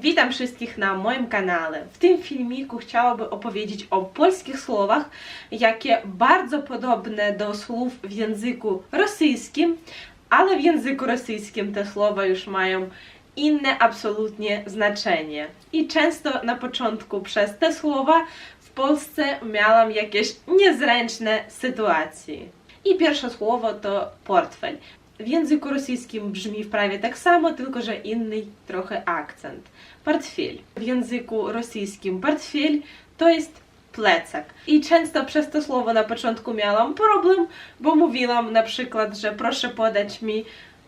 Witam wszystkich na moim kanale. W tym filmiku chciałabym opowiedzieć o polskich słowach, jakie bardzo podobne do słów w języku rosyjskim, ale w języku rosyjskim te słowa już mają inne absolutnie znaczenie. I często na początku przez te słowa w Polsce miałam jakieś niezręczne sytuacje. I pierwsze słowo to portfel. W języku rosyjskim brzmi prawie tak samo, tylko że inny trochę akcent. Portfel. W języku rosyjskim portfel to jest plecak. I często przez to słowo na początku miałam problem, bo mówiłam na przykład, że proszę podać mi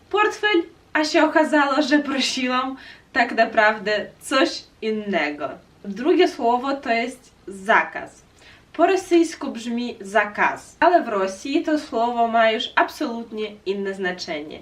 portfel, a się okazało, że prosiłam tak naprawdę coś innego. Drugie słowo to jest zakaz. Po rosyjsku brzmi zakaz, ale w Rosji to słowo ma już absolutnie inne znaczenie.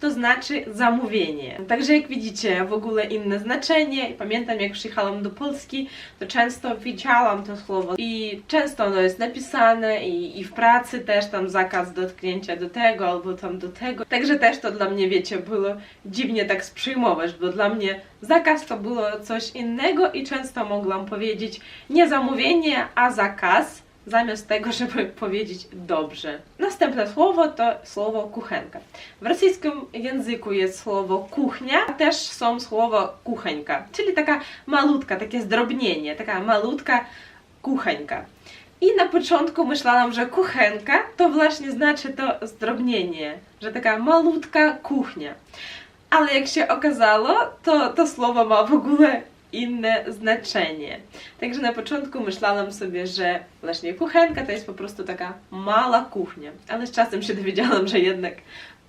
To znaczy zamówienie. Także jak widzicie, w ogóle inne znaczenie. Pamiętam jak przyjechałam do Polski, to często widziałam to słowo i często ono jest napisane i, i w pracy też tam zakaz dotknięcia do tego albo tam do tego. Także też to dla mnie, wiecie, było dziwnie tak sprzyjmować, bo dla mnie zakaz to było coś innego i często mogłam powiedzieć nie zamówienie, a zakaz zamiast tego, żeby powiedzieć dobrze. Następne słowo to słowo kuchenka. W rosyjskim języku jest słowo kuchnia, a też są słowo kuchenka, czyli taka malutka, takie zdrobnienie, taka malutka kuchenka. I na początku myślałam, że kuchenka to właśnie znaczy to zdrobnienie, że taka malutka kuchnia. Ale jak się okazało, to to słowo ma w ogóle inne znaczenie. Także na początku myślałam sobie, że właśnie kuchenka to jest po prostu taka mała kuchnia, ale z czasem się dowiedziałam, że jednak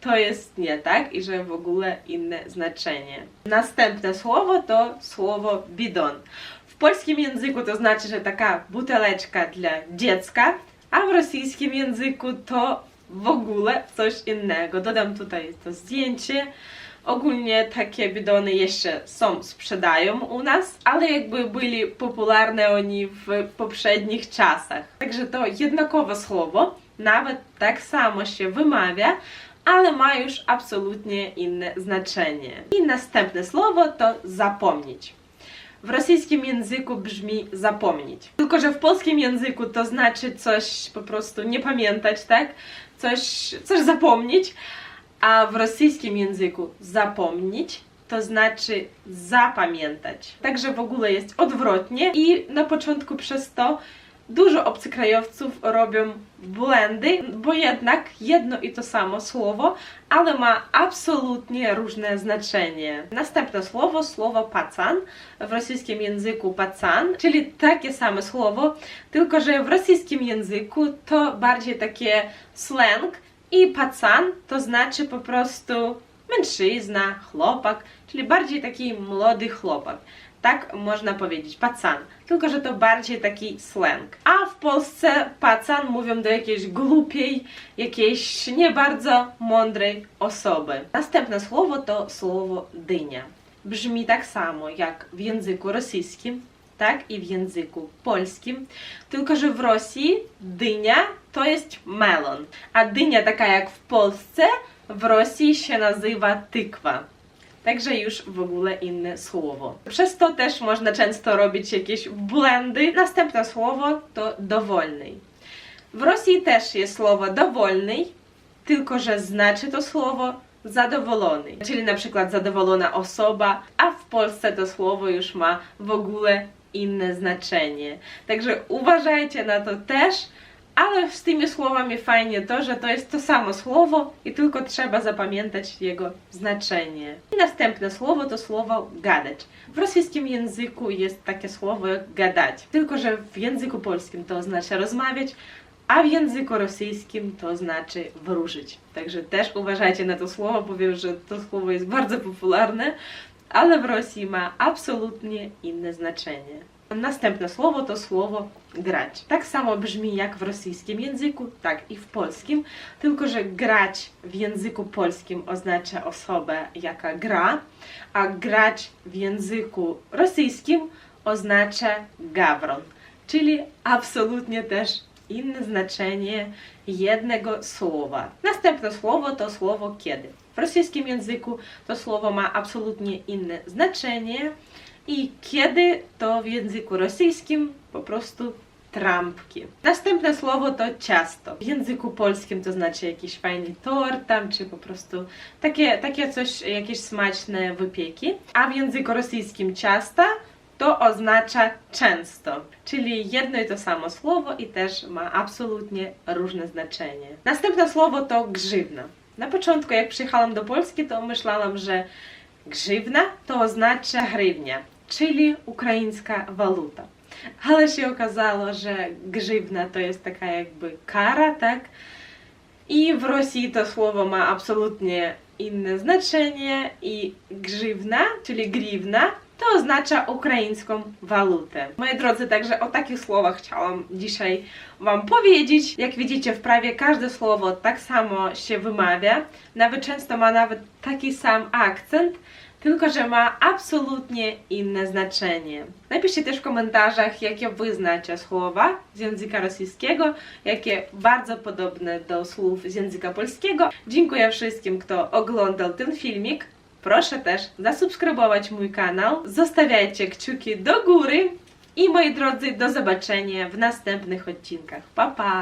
to jest nie tak i że w ogóle inne znaczenie. Następne słowo to słowo bidon. W polskim języku to znaczy, że taka buteleczka dla dziecka, a w rosyjskim języku to w ogóle coś innego. Dodam tutaj to zdjęcie. Ogólnie takie bidony jeszcze są, sprzedają u nas, ale jakby byli popularne oni w poprzednich czasach. Także to jednakowe słowo, nawet tak samo się wymawia, ale ma już absolutnie inne znaczenie. I następne słowo to zapomnieć. W rosyjskim języku brzmi zapomnieć. Tylko, że w polskim języku to znaczy coś po prostu nie pamiętać, tak? Coś, coś zapomnieć, a w rosyjskim języku zapomnieć to znaczy zapamiętać. Także w ogóle jest odwrotnie i na początku przez to dużo obcokrajowców robią błędy, bo jednak jedno i to samo słowo, ale ma absolutnie różne znaczenie. Następne słowo, słowo pacan, w rosyjskim języku pacan, czyli takie same słowo, tylko że w rosyjskim języku to bardziej takie slang i pacan to znaczy po prostu mężczyzna, chłopak, czyli bardziej taki młody chłopak. Tak można powiedzieć, pacan. Tylko, że to bardziej taki slang. A w Polsce pacan mówią do jakiejś głupiej, jakiejś nie bardzo mądrej osoby. Następne słowo to słowo dynia. Brzmi tak samo jak w języku rosyjskim, tak i w języku polskim. Tylko, że w Rosji dynia to jest melon, a dynia taka jak w Polsce w Rosji się nazywa tykwa. Także już w ogóle inne słowo. Przez to też można często robić jakieś błędy. Następne słowo to dowolny. W Rosji też jest słowo dowolny, tylko że znaczy to słowo zadowolony, czyli na przykład zadowolona osoba, a w Polsce to słowo już ma w ogóle inne znaczenie. Także uważajcie na to też, ale z tymi słowami fajnie to, że to jest to samo słowo i tylko trzeba zapamiętać jego znaczenie. I następne słowo to słowo gadać. W rosyjskim języku jest takie słowo gadać, tylko że w języku polskim to oznacza rozmawiać, a w języku rosyjskim to znaczy wróżyć. Także też uważajcie na to słowo, powiem, że to słowo jest bardzo popularne, ale w Rosji ma absolutnie inne znaczenie. Następne słowo to słowo grać. Tak samo brzmi jak w rosyjskim języku, tak i w polskim, tylko że grać w języku polskim oznacza osobę, jaka gra, a grać w języku rosyjskim oznacza gawron, czyli absolutnie też inne znaczenie jednego słowa. Następne słowo to słowo kiedy. W rosyjskim języku to słowo ma absolutnie inne znaczenie i kiedy to w języku rosyjskim po prostu trampki. Następne słowo to ciasto. W języku polskim to znaczy jakiś fajny tort tam, czy po prostu takie, takie coś, jakieś smaczne wypieki. A w języku rosyjskim ciasta to oznacza często, czyli jedno i to samo słowo i też ma absolutnie różne znaczenie. Następne słowo to grzywna. Na początku, jak przyjechałam do Polski, to myślałam, że grzywna to oznacza hrywnia, czyli ukraińska waluta. Ale się okazało, że grzywna to jest taka jakby kara, tak? I w Rosji to słowo ma absolutnie inne znaczenie i grzywna, czyli griwna, to oznacza ukraińską walutę. Moi drodzy, także o takich słowach chciałam dzisiaj Wam powiedzieć. Jak widzicie, w prawie każde słowo tak samo się wymawia, nawet często ma nawet taki sam akcent, tylko że ma absolutnie inne znaczenie. Napiszcie też w komentarzach, jakie wy znacie słowa z języka rosyjskiego, jakie bardzo podobne do słów z języka polskiego. Dziękuję wszystkim, kto oglądał ten filmik. Proszę też zasubskrybować mój kanał, zostawiajcie kciuki do góry i moi drodzy, do zobaczenia w następnych odcinkach. Pa pa!